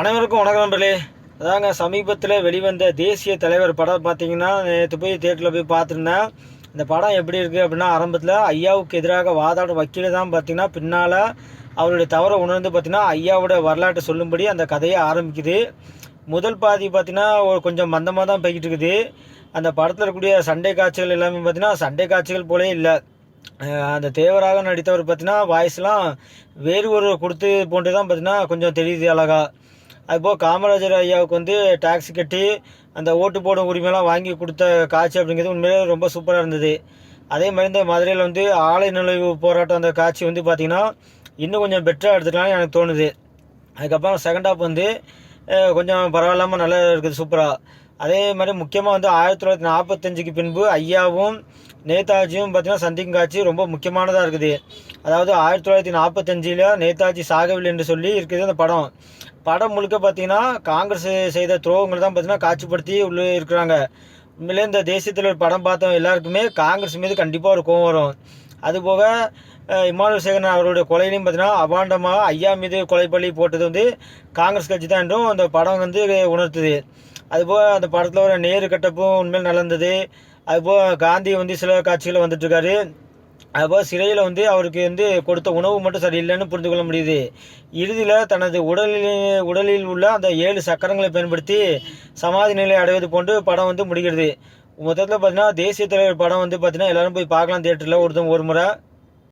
அனைவருக்கும் வணக்கம் நண்பர்களே. அதாங்க சமீபத்தில் வெளிவந்த தேசிய தலைவர் படம் பார்த்தீங்கன்னா நேற்று போய் தேட்டரில் போய் பார்த்துருந்தேன் இந்த படம் எப்படி இருக்குது அப்படின்னா ஆரம்பத்தில் ஐயாவுக்கு எதிராக வாதாடும் வக்கீல் தான் பார்த்தீங்கன்னா பின்னால் அவருடைய தவறை உணர்ந்து பார்த்தீங்கன்னா ஐயாவோட வரலாற்றை சொல்லும்படி அந்த கதையை ஆரம்பிக்குது. முதல் பாதி பார்த்தீங்கன்னா ஒரு கொஞ்சம் மந்தமாக தான் போய்கிட்டு இருக்குது. அந்த படத்தில் இருக்கக்கூடிய சண்டை காட்சிகள் எல்லாமே பார்த்தீங்கன்னா சண்டை காட்சிகள் போலே இல்லை. அந்த தேவராக நடித்தவர் பார்த்தீங்கன்னா வாய்ஸ்லாம் வேறு ஒரு கொடுத்து போன்று தான் பார்த்தீங்கன்னா கொஞ்சம் தெரியுது அழகாக அதுபோக காமராஜர் ஐயாவுக்கு வந்து டாக்ஸி கட்டி அந்த ஓட்டு போடும் உரிமையெல்லாம் வாங்கி கொடுத்த காட்சி அப்படிங்கிறது உண்மையிலே ரொம்ப சூப்பராக இருந்தது. அதே மாதிரி இந்த மதுரையில் வந்து ஆலை நுழைவு போராட்டம் அந்த காட்சி வந்து பார்த்திங்கன்னா இன்னும் கொஞ்சம் பெட்டராக எடுத்துக்கலாம்னு எனக்கு தோணுது. அதுக்கப்புறம் செகண்ட் ஹாப் வந்து கொஞ்சம் பரவாயில்லாமல் நல்லா இருக்குது சூப்பராக அதே மாதிரி முக்கியமாக வந்து ஆயிரத்தி தொள்ளாயிரத்தி நாற்பத்தஞ்சுக்கு பின்பு ஐயாவும் நேதாஜியும் பார்த்தீங்கன்னா சந்திக்கும் காட்சி ரொம்ப முக்கியமானதாக இருக்குது. அதாவது ஆயிரத்தி தொள்ளாயிரத்தி நாற்பத்தஞ்சில் நேதாஜி சாகவில்லை என்று சொல்லி இருக்குது அந்த படம். படம் முழுக்க பார்த்தீங்கன்னா காங்கிரஸ் செய்த துரோகங்கள் தான் பார்த்தீங்கன்னா காட்சிப்படுத்தி உள்ளே இருக்கிறாங்க. உண்மையிலே இந்த தேசியத்தில் ஒரு படம் பார்த்தவங்க எல்லாருக்குமே காங்கிரஸ் மீது கண்டிப்பாக ஒரு கோவம் வரும். அதுபோக இமானுவல் சேகரன் அவருடைய கொலையிலையும் பார்த்தீங்கன்னா அபாண்டமாக ஐயா மீது கொலை பள்ளி போட்டது வந்து காங்கிரஸ் கட்சி தான் என்றும் அந்த படம் வந்து உணர்த்துது. அதுபோக அந்த படத்தில் ஒரு நேரு கட்டப்பும் உண்மையில் நடந்தது. அதுபோக காந்தி வந்து சில காட்சிகளில் வந்துட்டுருக்காரு. அதுபோக அதுபோல் சிறையில் வந்து அவருக்கு வந்து கொடுத்த உணவு மட்டும் சரியில்லைன்னு புரிந்து கொள்ள முடியுது. இறுதியில் தனது உடலில் உடலில் உள்ள அந்த ஏழு சக்கரங்களை பயன்படுத்தி சமாதி நிலை அடைவது போன்று படம் வந்து முடிகிறது. மொத்தத்தில் பார்த்தீங்கன்னா தேசிய தலைவர் படம் வந்து பார்த்தீங்கன்னா எல்லாரும் போய் பார்க்கலாம் தேட்டரில் ஒருத்தவங்க ஒரு முறை.